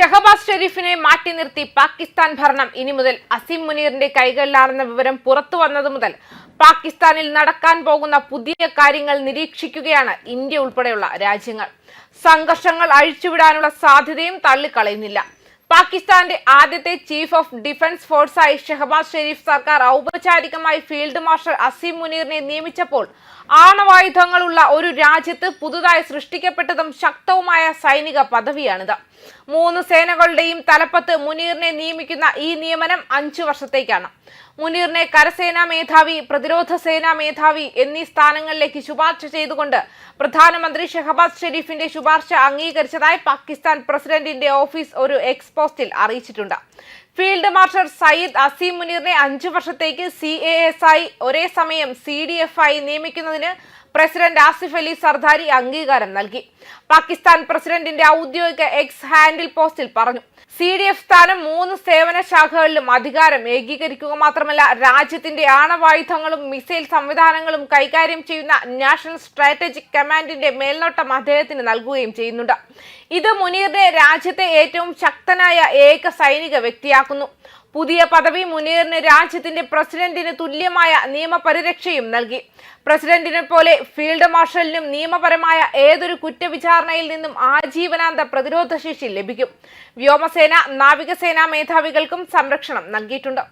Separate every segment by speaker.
Speaker 1: ഷഹബാസ് ഷെരീഫിനെ മാറ്റി നിർത്തി പാകിസ്ഥാൻ ഭരണം. ഇനി മുതൽ അസീം മുനീറിന്റെ കൈകളിലാണെന്ന വിവരം പുറത്തു വന്നത് മുതൽ പാകിസ്ഥാനിൽ നടക്കാൻ പോകുന്ന പുതിയ കാര്യങ്ങൾ നിരീക്ഷിക്കുകയാണ് ഇന്ത്യ ഉൾപ്പെടെയുള്ള രാജ്യങ്ങൾ. സംഘർഷങ്ങൾ അഴിച്ചുവിടാനുള്ള സാധ്യതയും തള്ളിക്കളയുന്നില്ല. പാകിസ്ഥാന്റെ ആദ്യത്തെ ചീഫ് ഓഫ് ഡിഫൻസ് ഫോഴ്സായി ഷെഹബാസ് ഷെരീഫ് സർക്കാർ ഔപചാരികമായി ഫീൽഡ് മാർഷൽ അസീം മുനീറിനെ നിയമിച്ചപ്പോൾ ആണവായുധങ്ങളുള്ള ഒരു രാജ്യത്ത് പുതുതായി സൃഷ്ടിക്കപ്പെട്ടതും ശക്തവുമായ സൈനിക പദവിയാണിത്. മൂന്ന് സേനകളുടെയും തലപ്പത്ത് മുനീറിനെ നിയമിക്കുന്ന ഈ നിയമനം അഞ്ചു വർഷത്തേക്കാണ്. മുനീറിനെ കരസേനാ മേധാവി പ്രതിരോധ സേനാ മേധാവി എന്നീ സ്ഥാനങ്ങളിലേക്ക് ശുപാർശ ചെയ്തുകൊണ്ട് പ്രധാനമന്ത്രി ഷെഹബാസ് ഷെരീഫിന്റെ ശുപാർശ അംഗീകരിച്ചതായി പാകിസ്ഥാൻ പ്രസിഡന്റിന്റെ ഓഫീസ് ഒരു എക്സ് പോസ്റ്റിൽ അറിയിച്ചിട്ടുണ്ട്. ഫീൽഡ് മാർഷൽ സയ്യിദ് അസീം മുനീറിനെ അഞ്ചു വർഷത്തേക്ക് സി എ എസ് ആയി ഒരേ സമയം സി ഡി എഫ് ആയി നിയമിക്കുന്നതിന് പ്രസിഡന്റ് ആസിഫ് അലി സർദാരി അംഗീകാരം നൽകി. പാകിസ്ഥാൻ പ്രസിഡന്റിന്റെ ഔദ്യോഗിക എക്സ് ഹാൻഡിൽ പോസ്റ്റിൽ പറഞ്ഞു സി ഡി എഫ് സ്ഥാനം മൂന്ന് സേവന ശാഖകളിലും അധികാരം ഏകീകരിക്കുക മാത്രമല്ല രാജ്യത്തിന്റെ ആണവായുധങ്ങളും മിസൈൽ സംവിധാനങ്ങളും കൈകാര്യം ചെയ്യുന്ന നാഷണൽ സ്ട്രാറ്റജിക് കമാൻഡിന്റെ മേൽനോട്ടം അദ്ദേഹത്തിന് നൽകുകയും ചെയ്യുന്നുണ്ട്. ഇത് മുനീറിനെ രാജ്യത്തെ ഏറ്റവും ശക്തനായ ഏക സൈനിക വ്യക്തിയാക്കുന്നു. പുതിയ പദവി മുനീറിന് രാജ്യത്തിന്റെ പ്രസിഡന്റിന് തുല്യമായ നിയമപരിരക്ഷയും നൽകി. പ്രസിഡന്റിനെ പോലെ ഫീൽഡ് മാർഷലിനും നിയമപരമായ ഏതൊരു കുറ്റവിചാരണയിൽ നിന്നും ആജീവനാന്ത പ്രതിരോധ ശേഷി ലഭിക്കും. വ്യോമസേന നാവികസേനാ മേധാവികൾക്കും സംരക്ഷണം നൽകിയിട്ടുണ്ട്.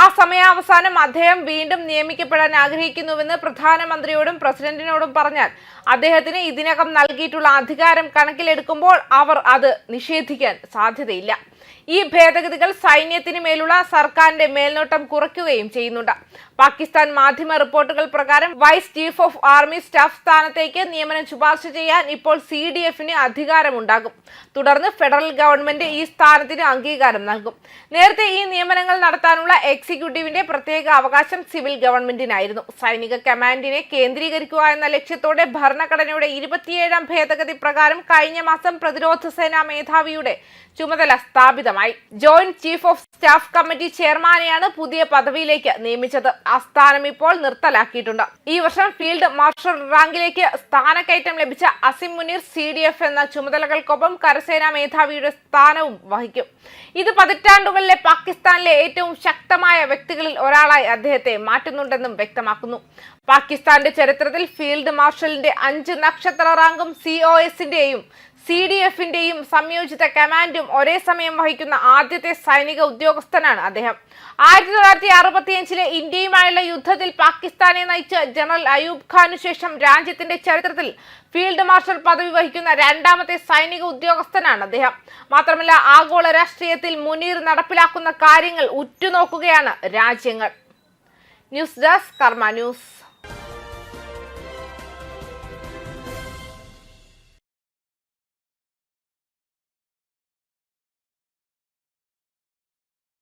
Speaker 1: ആ സമയാവസാനം അദ്ദേഹം വീണ്ടും നിയമിക്കപ്പെടാൻ ആഗ്രഹിക്കുന്നുവെന്ന് പ്രധാനമന്ത്രിയോടും പ്രസിഡന്റിനോടും പറഞ്ഞാൽ അദ്ദേഹത്തിന് ഇതിനകം നൽകിയിട്ടുള്ള അധികാരം കണക്കിലെടുക്കുമ്പോൾ അവർ അത് നിഷേധിക്കാൻ സാധ്യതയില്ല. ഈ ഭേദഗതികൾ സൈന്യത്തിന് മേലുള്ള സർക്കാരിന്റെ മേൽനോട്ടം കുറയ്ക്കുകയും ചെയ്യുന്നുണ്ട്. പാകിസ്ഥാൻ മാധ്യമ റിപ്പോർട്ടുകൾ പ്രകാരം vice chief of army staff സ്ഥാനത്തേക്ക് നിയമനം ശുപാർശ ചെയ്യാൻ ഇപ്പോൾ സി ഡി എഫിന് അധികാരമുണ്ടാകും. തുടർന്ന് ഫെഡറൽ ഗവൺമെന്റ് ഈ സ്ഥാനത്തിന് അംഗീകാരം നൽകും. നേരത്തെ ഈ നിയമനങ്ങൾ നടത്താനുള്ള എക്സിക്യൂട്ടീവിന്റെ പ്രത്യേക അവകാശം സിവിൽ ഗവൺമെന്റിനായിരുന്നു. സൈനിക കമാൻഡിനെ കേന്ദ്രീകരിക്കുക എന്ന ലക്ഷ്യത്തോടെ ഭരണഘടനയുടെ ഇരുപത്തിയേഴാം ഭേദഗതി പ്രകാരം കഴിഞ്ഞ മാസം പ്രതിരോധ സേനാ മേധാവിയുടെ ചുമതല സ്ഥാപിതമായി. Joint chief of staff committee ചെയർമാനെയാണ് പുതിയ പദവിയിലേക്ക് നിയമിച്ചത്. ആ സ്ഥാനം ഇപ്പോൾ നിർത്തലാക്കിയിട്ടുണ്ട്. ഈ വർഷം ഫീൽഡ് മാർഷൽ റാങ്കിലേക്ക് സ്ഥാനക്കയറ്റം ലഭിച്ച Asim Munir C D F എന്ന ചുമതലകൾക്കൊപ്പം കരസേനാ മേധാവിയുടെ സ്ഥാനവും വഹിക്കും. ഇത് പതിറ്റാണ്ടുകളിലെ പാകിസ്ഥാനിലെ ഏറ്റവും ശക്തമായ വ്യക്തികളിൽ ഒരാളായി അദ്ദേഹത്തെ മാറ്റുന്നുണ്ടെന്നും വ്യക്തമാക്കുന്നു. പാകിസ്ഥാന്റെ ചരിത്രത്തിൽ ഫീൽഡ് മാർഷലിന്റെ അഞ്ച് നക്ഷത്ര റാങ്കും സി ഒ എസിന്റെയും സി ഡി എഫിന്റെയും സംയോജിത കമാൻഡും ഒരേ സമയം വഹിക്കുന്ന ആദ്യത്തെ സൈനിക ഉദ്യോഗസ്ഥനാണ് അദ്ദേഹം. ആയിരത്തി തൊള്ളായിരത്തി അറുപത്തിയഞ്ചിലെ ഇന്ത്യയുമായുള്ള യുദ്ധത്തിൽ പാകിസ്ഥാനെ നയിച്ച ജനറൽ അയൂബ് ഖാനു ശേഷം രാജ്യത്തിന്റെ ചരിത്രത്തിൽ ഫീൽഡ് മാർഷൽ പദവി വഹിക്കുന്ന രണ്ടാമത്തെ സൈനിക ഉദ്യോഗസ്ഥനാണ് അദ്ദേഹം. മാത്രമല്ല ആഗോള രാഷ്ട്രീയത്തിൽ മുനീർ നടപ്പിലാക്കുന്ന കാര്യങ്ങൾ ഉറ്റുനോക്കുകയാണ് രാജ്യങ്ങൾ. News desk Karma news.